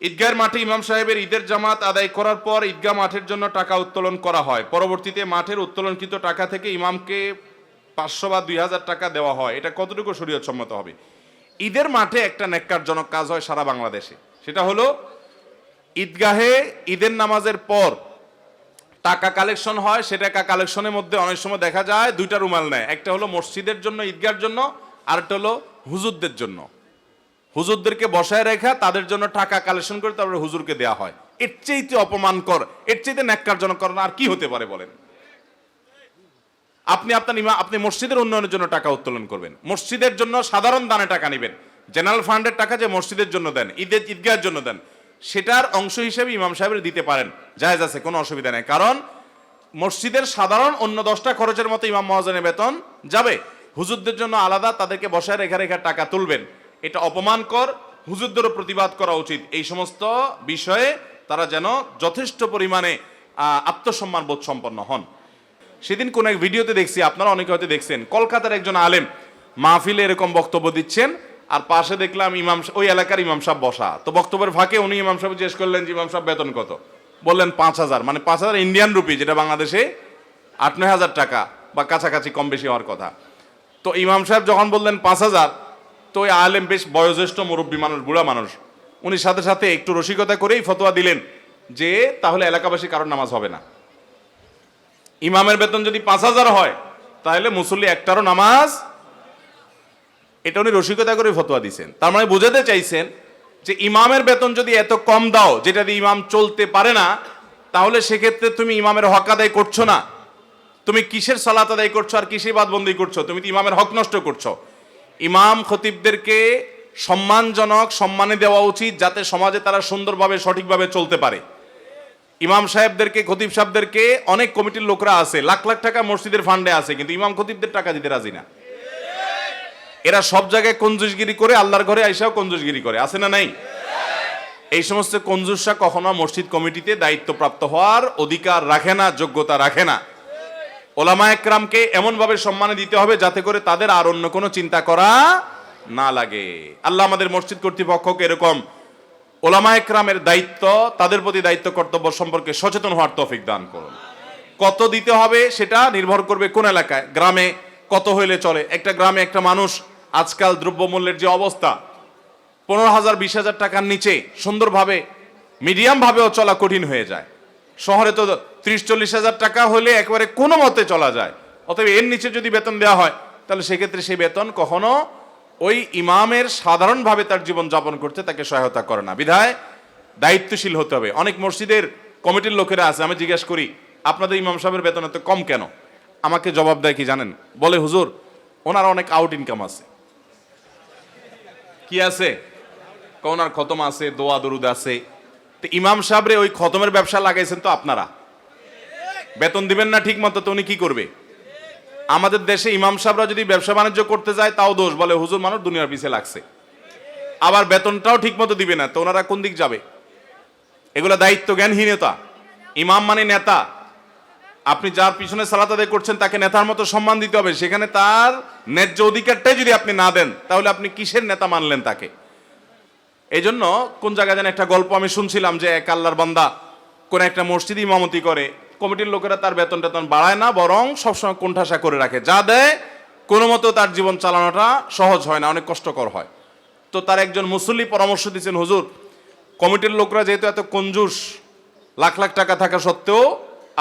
ঈদগাহের মাঠে ইমাম সাহেবের ঈদের জামাত আদায় করার পর ঈদগাহ মাঠের জন্য টাকা উত্তোলন করা হয়। পরবর্তীতে মাঠের উত্তোলনকৃত টাকা থেকে ইমামকে পাঁচশো বা দুই হাজার টাকা দেওয়া হয়। এটা কতটুকু শরীয়ত সম্মত হবে? ঈদের মাঠে একটা নেককারজনক কাজ হয় সারা বাংলাদেশে। সেটা হলো, ঈদগাহে ঈদের নামাজের পর টাকা কালেকশন হয়। সে টাকা কালেকশনের মধ্যে অনেক সময় দেখা যায় দুইটা রুমাল নেয়। একটা হলো মসজিদের জন্য ঈদগার জন্য, আরেকটা হলো হুজুরদের জন্য। হুজুরদেরকে বসায় রেখা তাদের জন্য টাকা কালেকশন করে তারপরে হুজুরকে দেওয়া হয়। এর চাইতে অপমান কর এর চাইতে ন্যাক্কারজনক করেন আর কি হতে পারে বলেন? আপনি আপনার ইমা আপনি মসজিদের উন্নয়নের জন্য টাকা উত্তোলন করবেন। মসজিদের জন্য সাধারণ দানে টাকা নেবেন। জেনারেল ফান্ডের টাকা যে মসজিদের জন্য দেন, ঈদের ঈদগাহের জন্য দেন, সেটার অংশ হিসেবে ইমাম সাহেবের দিতে পারেন। জায়েজ আছে, কোনো অসুবিধা নেই। কারণ মসজিদের সাধারণ অন্য দশটা খরচের মতো ইমাম মহাজনের বেতন যাবে। হুজুরদের জন্য আলাদা, তাদেরকে বসায় রেখা রেখা টাকা তুলবেন। এটা অপমানকর হুজুরদেরও প্রতিবাদ করা উচিত। এই সমস্ত বিষয়ে তারা যেন যথেষ্ট পরিমাণে আত্মসম্মান বোধ সম্পন্ন হন। সেদিন কোন এক ভিডিওতে দেখছি, আপনারা অনেকে হয়তো দেখছেন, কলকাতার একজন আলেম মাহফিলে এরকম বক্তব্য দিচ্ছেন, আর পাশে দেখলাম ইমাম ওই এলাকার ইমাম সাহেব বসা। তো বক্তব্যের ফাঁকে উনি ইমাম সাহেব জিজ্ঞেস করলেন যে, ইমাম সাহেব, বেতন কত? বললেন, পাঁচ হাজার। মানে পাঁচ হাজার ইন্ডিয়ান রুপি, যেটা বাংলাদেশে আট নয় হাজার টাকা, বা কাছাকাছি কম বেশি হওয়ার কথা। তো ইমাম সাহেব যখন বললেন, পাঁচ হাজার তো ওই আলেম বেশ বয়োজ্যেষ্ঠ মুরব্বী মানুষ, বুড়া মানুষ। উনি সাথে সাথে একটু রসিকতা করেই ফতোয়া দিলেন যে তাহলে এলাকাবাসী কারোর নামাজ হবে না। ইমামের বেতন যদি পাঁচ হাজার হয়, তাহলে মুসল্লি একটারও নামাজ। এটা উনি রসিকতা করে ফতোয়া দিছেন তার মানে বোঝাতে চাইছেন যে ইমামের বেতন যদি এত কম দাও, যেটা দিয়ে ইমাম চলতে পারে না, তাহলে সেক্ষেত্রে তুমি ইমামের হক আদায় করছ না। তুমি কিসের সালাত আদায় করছ আর কিসের বাদবন্দি করছ? তুমি তো ইমামের হক নষ্ট করছ। ইমাম খতিবদেরকে সম্মানজনক সম্মানে দেওয়া উচিত যাতে সমাজে তারা সুন্দরভাবে, সঠিকভাবে চলতে পারে। ইমাম সাহেবদেরকে, খতিব সাহেবদেরকে অনেক কমিটির লোকরা আছে, লাখ লাখ টাকা মসজিদের ফান্ডে আছে, কিন্তু ইমাম খতিবদের টাকা দিতে রাজি না। এরা সব জায়গায় কঞ্জুসগিরি করে, আল্লাহর ঘরে আইসাও কঞ্জুসগিরি করে, আছে না নাই? এই সমস্ত কঞ্জুসরা কখনো মসজিদ কমিটিতে দায়িত্বপ্রাপ্ত হওয়ার অধিকার রাখে না, যোগ্যতা রাখে না। ওলামা একরামকে এমনভাবে সম্মান দিতে হবে যাতে করে তাদের আর অন্য কোনো চিন্তা করা না লাগে। আল্লাহ আমাদের মসজিদ কর্তৃপক্ষকে এরকম ওলামা একরামের দায়িত্ব, তাদের প্রতি দায়িত্ব, কর্তব্য সম্পর্কে সচেতন হওয়ার তৌফিক দান করুন। কত দিতে হবে সেটা নির্ভর করবে কোন এলাকায়, গ্রামে কত হইলে চলে। একটা গ্রামে একটা মানুষ আজকাল দ্রব্যমূল্যের যে অবস্থা, পনেরো হাজার, বিশ হাজার টাকার নিচে সুন্দরভাবে মিডিয়াম ভাবেও চলা কঠিন হয়ে যায়। শহরে তো ত্রিশ, চল্লিশ হাজার টাকা হলে একেবারে কোনো মতে চলা যায়। অতএব এর নিচে যদি বেতন দেওয়া হয়, তাহলে সেক্ষেত্রে সেই বেতন কখনো ওই ইমামের সাধারণভাবে তার জীবন যাপন করতে তাকে সহায়তা করে না। বিধায় দায়িত্বশীল হতে হবে। অনেক মসজিদের কমিটির লোকেরা আছে। আমি জিজ্ঞেস করি, আপনাদের ইমাম সাহেবের বেতন এত কম কেন? আমাকে জবাব দেয় কি জানেন? বলে, হুজুর, ওনার অনেক আউট ইনকাম আছে। কি আছে? ওনার খতম আছে, দোয়া, দরুদ আছে। তো ইমাম সাহেবরে ওই খতমের ব্যবসা লাগাইছেন তো আপনারা? বেতন দিবেন না ঠিক মতো তো উনি কি করবে? আমাদের দেশে ইমাম সাহেবরা যদি ব্যবসা বাণিজ্য করতে যায়, তাও দোষ বলে হুজুর মানুষ দুনিয়ার পিছে লাগছে। আবার বেতনটাও ঠিক মতো দিবে না, তো ওনারা কোন দিক যাবে? এগুলো দায়িত্ব জ্ঞানহীনতা ইমাম মানে নেতা। আপনি যার পিছনে সালাত আদায় করছেন, তাকে নেতার মতো সম্মান দিতে হবে। সেখানে তার ন্যায্য অধিকারটাই যদি আপনি না দেন, তাহলে আপনি কিসের নেতা মানলেন তাকে? এই জন্য কোন জায়গায় যেন একটা গল্প আমি শুনছিলাম যে এক আল্লাহর বান্দা কোন একটা মসজিদ ইমামতি করে, কমিটির লোকেরা তার বেতন টেতন বাড়ায় না, বরং সবসময় কোণঠাসা করে রাখে। যা দেয়, কোনো মতো তার জীবন চালানোটা সহজ হয় না, অনেক কষ্টকর হয়। তো তার একজন মুসল্লি পরামর্শ দিচ্ছেন হুজুর, কমিটির লোকরা যেহেতু এত কঞ্জুস, লাখ লাখ টাকা থাকা সত্ত্বেও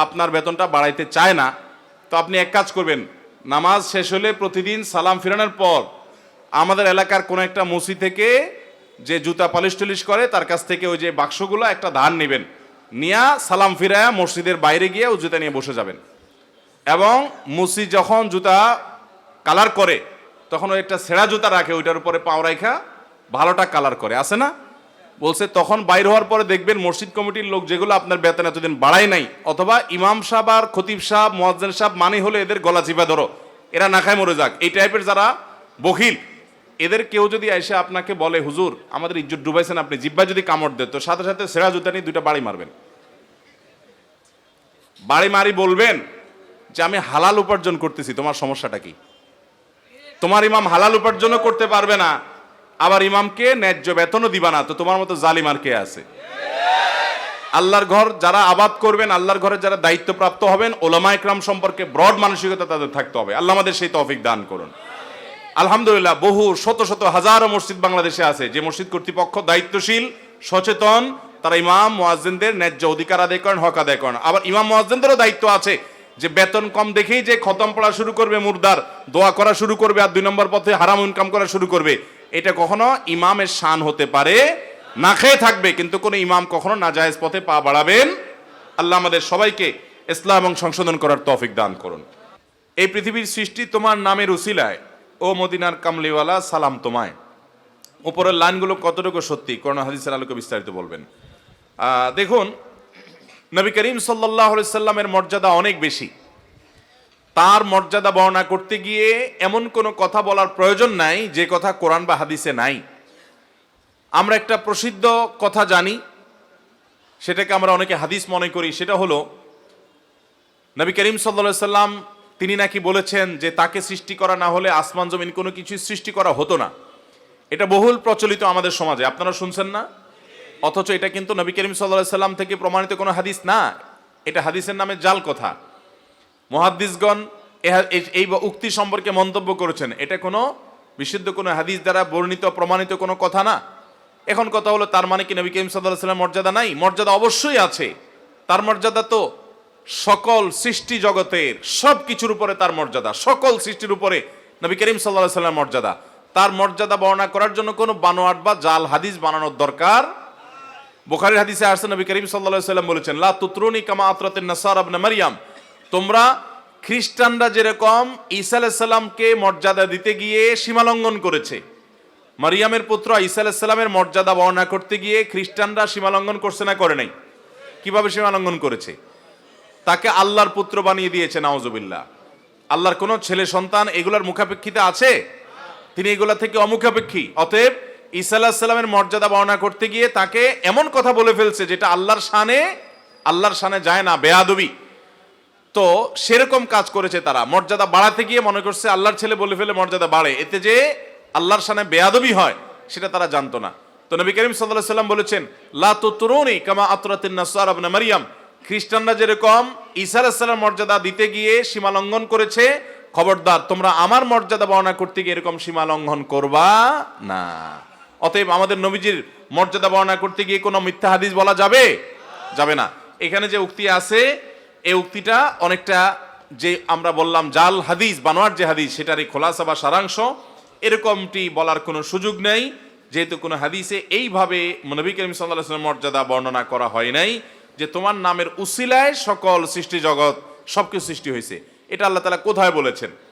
আপনার বেতনটা বাড়াইতে চায় না। তো আপনি এক কাজ করবেন, নামাজ শেষ হলে প্রতিদিন সালাম ফিরানোর পর আমাদের এলাকার কোনো একটা মসি থেকে যে জুতা পালিশ টালিশ করে, তার কাছ থেকে ওই যে বাক্সগুলো, একটা ধান নেবেন। নিয়া সালাম ফিরায়া মসজিদের বাইরে গিয়ে ও জুতা নিয়ে বসে যাবেন। এবং মুসি যখন জুতা কালার করে, তখন ওই একটা সেরা জুতা রাখে, ওইটার উপরে পাও রাখা ভালোটা কালার করে। আছে না? বলছে, তখন বাইর হওয়ার পরে দেখবেন মসজিদ কমিটির লোক যেগুলো আপনার বেতন এতদিন বাড়ায় নাই, অথবা ইমাম সাহেব আর খতিব সাহেব, মোয়াজ্জেন সাহেব মানে হলে এদের গলা চিপা ধরো। এরা না খায় মরে যাক। এই টাইপের যারা বখিল এদের কেউ যদি এসে আপনাকে বলে, হুজুর, আমাদের ইজ্জত ডুবাইছেন আপনি, জিব্বা যদি কামড় দেন, তো সাথে সাথে সেরা জুতা নিয়ে দুইটা বাড়ি মারবেন। বাড়ি মারি বলবেন যে, আমি হালাল উপার্জন করতেছি, তোমার সমস্যাটা কি? তোমার ইমাম হালাল উপার্জনও করতে পারবে না, আবার ইমামকে ন্যায্য বেতনও দিবা না, তো তোমার মতো জালিমার কে আছে? আল্লাহর ঘর যারা আবাদ করবেন, আল্লাহর ঘরে যারা দায়িত্বপ্রাপ্ত হবেন ওলামা ইকরাম সম্পর্কে ব্রড মানসিকতা তাদের থাকতে হবে। আল্লাহ আমাদের সেই তৌফিক দান করুন। আলহামদুলিল্লাহ, বহু শত শত হাজারো মসজিদ বাংলাদেশে আছে। যে মসজিদ কর্তৃপক্ষ দায়িত্বশীল, সচেতন, তারা ইমাম, মোয়াজ্জিনদের ন্যায্য অধিকার আদায় করেন, হক আদায় করেন। আবার ইমাম, মোয়াজ্জিনদেরও দায়িত্ব আছে যে বেতন কম দেখেই যে খতম পড়া শুরু করবে মুর্দার, দোয়া করা শুরু করবে আর দুই নম্বর পথে হারাম ইনকাম করা শুরু করবে। এটা কখনো ইমামের শান হতে পারে, না খেয়ে থাকবে, কিন্তু কোনো ইমাম কখনো না নাজায়েজ পথে পা বাড়াবেন। আল্লাহ আমাদের সবাইকে ইসলাম এবং সংশোধন করার তৌফিক দান করুন। এই পৃথিবীর সৃষ্টি তোমার নামের উসিলায়। ও মদিনার কামলিওয়ালা, সালাম তোমায়। উপরের লাইনগুলো কতটুকু সত্যি? করোনা হাদিসের আলোকে বিস্তারিত বলবেন। দেখুন, নবী করিম সাল্লাহ সাল্লামের মর্যাদা অনেক বেশি। তার মর্যাদা বর্ণনা করতে গিয়ে এমন কোনো কথা বলার প্রয়োজন নাই, যে কথা কোরআন বা হাদিসে নাই। আমরা একটা প্রসিদ্ধ কথা জানি, সেটাকে আমরা অনেকে হাদিস মনে করি, সেটা হলো, নবী করিম সাল্লা সাল্লাম তিনি নাকি বলেছেন যে তাকে সৃষ্টি করা না হলে আসমান জমিন কোনো কিছু সৃষ্টি করা হতো না। এটা বহুল প্রচলিত আমাদের সমাজে। আপনারা শুনছেন না? অথচ এটা কিন্তু নবী করিম সাল্লা সাল্লাম থেকে প্রমাণিত কোনো হাদিস না। এটা হাদিসের নামে জাল কথা। মহাদ্দিসগণ এই উক্তি সম্পর্কে মন্তব্য করেছেন। এটা কোনো বিশুদ্ধ কোনো হাদিস দ্বারা বর্ণিত, প্রমাণিত কোনো কথা না। এখন কথা হলো, তার মানে কি নবী করিম সাল্লাহ সাল্লাম মর্যাদা নাই? মর্যাদা অবশ্যই আছে। তার মর্যাদা তো সকল সৃষ্টি জগতের সব কিছুর উপরে তার মর্যাদা। সকল সৃষ্টির উপরে নবী করিম সাল্লাহ সাল্লাম মর্যাদা। তার মর্যাদা বর্ণনা করার জন্য কোনো বানোয়াট বা জাল হাদিস বানানোর দরকার বুখারীর হাদিসে আসছে, নবী করিম সাল্লাল্লাহু সাল্লাম বলেছেন, লা তুতরুনি কামা আতরাতিন নাসার ইবনে মারইয়াম তোমরা খ্রিস্টানরা যেরকম ঈসা আলাইহিস সালামকে মর্যাদা দিতে গিয়ে সীমালঙ্ঘন করেছে, মারিয়ামের পুত্র ঈসা আলাইহিস সালামের মর্যাদা বর্ণনা করতে গিয়ে খ্রিস্টানরা সীমালঙ্ঘন করছে না, করে নাই। কীভাবে সীমালঙ্ঘন করেছে? তাকে আল্লাহর পুত্র বানিয়ে দিয়েছে, নাউজুবিল্লাহ। আল্লাহর কোনো ছেলে সন্তান এগুলার মুখাপেক্ষিতে আছে? তিনি এগুলা থেকে অমুখাপেক্ষী। অতএব ঈসা আলাহিস সাল্লামের মর্যাদা বর্ণনা করতে গিয়ে তাকে এমন কথা বলে ফেলছে যেটা আল্লাহর শানে আল্লাহর শানে যায় না, বেয়াদবি। তো সেরকম কাজ করেছে তারা। মর্যাদা বাড়াতে গিয়ে মনে করছে আল্লাহর ছেলে বলে ফেলে মর্যাদা বাড়ে। এতে যে আল্লাহর শানে বেয়াদবি হয়, সেটা তারা জানতো না। তো নবী করিম সাল্লাহ সাল্লাম বলেছেন, লা তো তরুণী কামা আতরাতিন নাসার মারিয়াম। খ্রিস্টানরা যেরকম ঈসা মর্যাদা দিতে গিয়ে সীমা লঙ্ঘন করেছে, খবরদার, তোমরা আমার মর্যাদা বর্ণনা করতে গিয়ে এরকম সীমা লঙ্ঘন করবা না। অতএব আমাদের নবীজির মর্যাদা বর্ণনা করতে গিয়ে কোনো মিথ্যা হাদিস বলা যাবে? যাবে না। এখানে যে উক্তি আছে এই উক্তিটা অনেকটা যে আমরা বললাম জাল হাদিস, বানোয়ার যে হাদিস, সেটারই খোলাসা বা সারাংশ। এরকমটি বলার কোনো সুযোগ নেই, যেহেতু কোনো হাদিসে এইভাবে নবী করিম সাল্লাহ মর্যাদা বর্ণনা করা হয় নাই। যে তোমার নামের উসিলায় সকল সৃষ্টি জগৎ সবকিছু সৃষ্টি হয়েছে। এটা আল্লাহ তালা কোথায় বলেছেন?